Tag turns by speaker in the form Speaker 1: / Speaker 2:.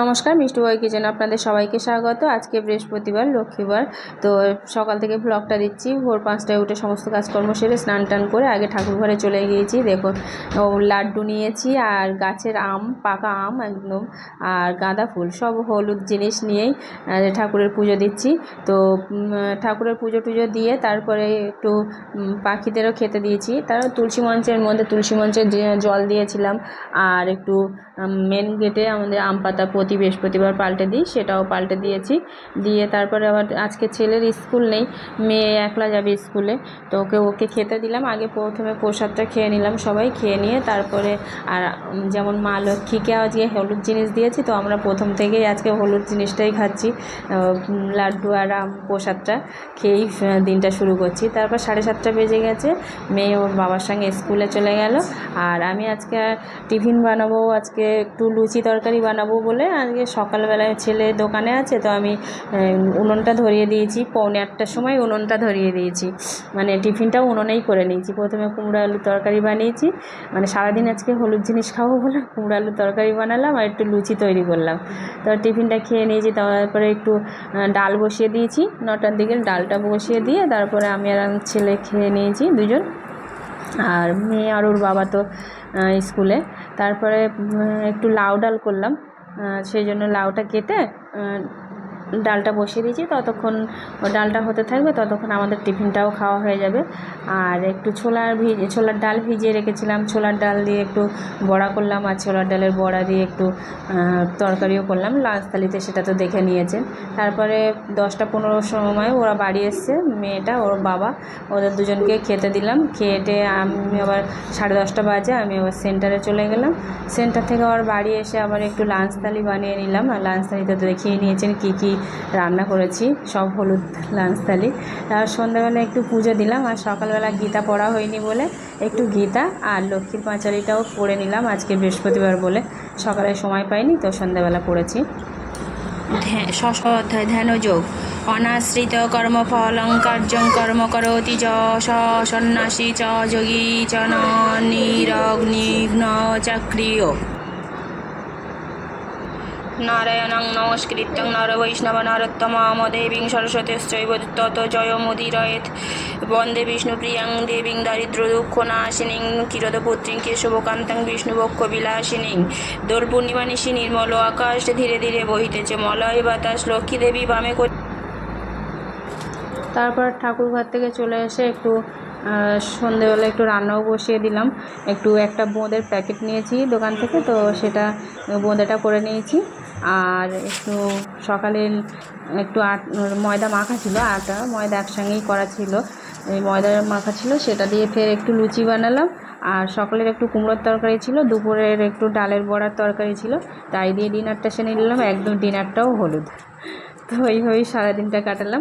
Speaker 1: নমস্কার, মিষ্টি বই কিচেন আপনাদের সবাইকে স্বাগত। আজকে বৃহস্পতিবার, লক্ষ্মীবার। তো সকাল থেকে ব্লগটা দিচ্ছি। ভোর পাঁচটায় উঠে সমস্ত কাজকর্ম সেরে স্নান টান করে আগে ঠাকুর ঘরে চলে গিয়েছি। দেখুন লাড্ডু নিয়েছি আর গাছের আম, পাকা আম একদম, আর গাঁদা ফুল, সব হলুদ জিনিস নিয়েই ঠাকুরের পুজো দিচ্ছি। তো ঠাকুরের পুজো টুজো দিয়ে তারপরে একটু পাখিদেরও খেতে দিয়েছি। তারা তুলসী মঞ্চের মধ্যে তুলসী মঞ্চে যে, জল দিয়েছিলাম। আর একটু মেন গেটে আমাদের আম পাতা প্রতি বৃহস্পতিবার পাল্টে দিই, সেটাও পাল্টে দিয়েছি। দিয়ে তারপরে আবার আজকে ছেলের স্কুল নেই, মেয়ে একলা যাবে স্কুলে। তো ওকে ওকে খেতে দিলাম। আগে প্রথমে প্রসাদটা খেয়ে নিলাম সবাই, খেয়ে নিয়ে তারপরে আর যেমন মা লক্ষ্মীকে আজকে হলুদ জিনিস দিয়েছি, তো আমরা প্রথম থেকেই আজকে হলুদ জিনিসটাই খাচ্ছি। লাড্ডু আর আম প্রসাদটা খেয়েই দিনটা শুরু করছি। তারপর সাড়ে সাতটা বেজে গেছে, মেয়ে ওর বাবার সঙ্গে স্কুলে চলে গেল। আর আমি আজকে টিফিন বানাবো আজকে একটু লুচি তরকারি বানাবো বলে আজকে সকালবেলায় ছেলে দোকানে আছে, তো আমি উনুনটা ধরিয়ে দিয়েছি, পৌনে আটটার সময় উনুনটা ধরিয়ে দিয়েছি। মানে টিফিনটাও উনুনেই করে নিয়েছি। প্রথমে কুমড়ো আলু তরকারি বানিয়েছি মানে সারাদিন আজকে হলুদ জিনিস খাব বলে কুমড়ো আলু তরকারি বানালাম আর একটু লুচি তৈরি করলাম। তো টিফিনটা খেয়ে নিয়েছি, তারপরে একটু ডাল বসিয়ে দিয়েছি, নটার দিকে ডালটা বসিয়ে দিয়ে তারপরে আমি আর ছেলে খেয়ে নিয়েছি দুজন। আর মেয়ে আর ওর বাবা তো স্কুলে। তারপরে একটু লাউ ডাল করলাম। সেই জন্য লাউটা কেটে ডালটা বসিয়ে দিয়েছি, ততক্ষণ ডালটা হতে থাকবে, ততক্ষণ আমাদের টিফিনটাও খাওয়া হয়ে যাবে। আর একটু ছোলার ভিজে ছোলার ডাল ভিজিয়ে রেখেছিলাম, ছোলার ডাল দিয়ে একটু বড়া করলাম আর ছোলার ডালের বড়া দিয়ে একটু তরকারিও করলাম, লাঞ্চ থালিতে সেটা তো দেখে নিয়েছেন। তারপরে দশটা পনেরো সময় ওরা বাড়ি এসছে, মেয়েটা, ওর বাবা, ওদের দুজনকে খেতে দিলাম খেয়ে টেয়ে আমি আবার সাড়ে দশটা বাজে, আমি আবার সেন্টারে চলে গেলাম। সেন্টার থেকে আবার বাড়ি এসে আবার একটু লাঞ্চ থালি বানিয়ে নিলাম, আর লাঞ্চ থালিতে দেখিয়ে নিয়েছেন কী কী রান্না করেছি, সব হলুদ লাঞ্চ থালি। আর সন্ধ্যাবেলা একটু পুজো দিলাম, আর সকালবেলা গীতা পড়া হয়নি বলে একটু গীতা আর লক্ষ্মীর পাঁচালিটাও পড়ে নিলাম, আজকে বৃহস্পতিবার বলে। সকালে সময় পাইনি, তো সন্ধ্যাবেলা পড়েছি। ষষ্ঠ অধ্যায় ধ্যান যোগ। অনাশ্রিত কর্মফলং কার্যং কর্ম করতি চ সন্ন্যাসী চ, যোগী চ নিরগ্নিঘ্ন চাক্রিয়। নারায়ণং নমস্কৃত্যং নরবৈষ্ণব নরোত্তমাম দেবীং সরস্বতীশ্চৈব তত জয়মুদিরয়েত। বন্দে বিষ্ণুপ্রিয়াং দেবীং দারিদ্র দুঃখ নাশিনীং কিরদপুত্রীং কেশবকান্তং বিষ্ণুবক্ষ বিলাসিনীং। দোল পূর্ণিমা নিশি নির্মল আকাশ ধীরে ধীরে বহিতেছে, মলয় বাতাস লক্ষ্মী দেবী বামে তারপর ঠাকুর ঘর থেকে চলে এসে একটু সন্ধেবেলা একটু রান্নাও বসিয়ে দিলাম। একটু একটা বোঁদের প্যাকেট নিয়েছি দোকান থেকে, তো সেটা, বোঁদেটা করে নিয়েছি। আর একটু সকালে একটু আট, ময়দা মাখা ছিল, আটা ময়দা একসঙ্গেই করা ছিল। এই ময়দা মাখা ছিল, সেটা দিয়ে ফের একটু লুচি বানালাম। আর সকালের একটু কুমড়োর তরকারি ছিল, দুপুরের একটু ডালের বড়ার তরকারি ছিল, তাই দিয়ে ডিনারটা সেরে নিলাম। একদম ডিনারটাও হলুদ। তো এইভাবেই সারাদিনটা কাটালাম।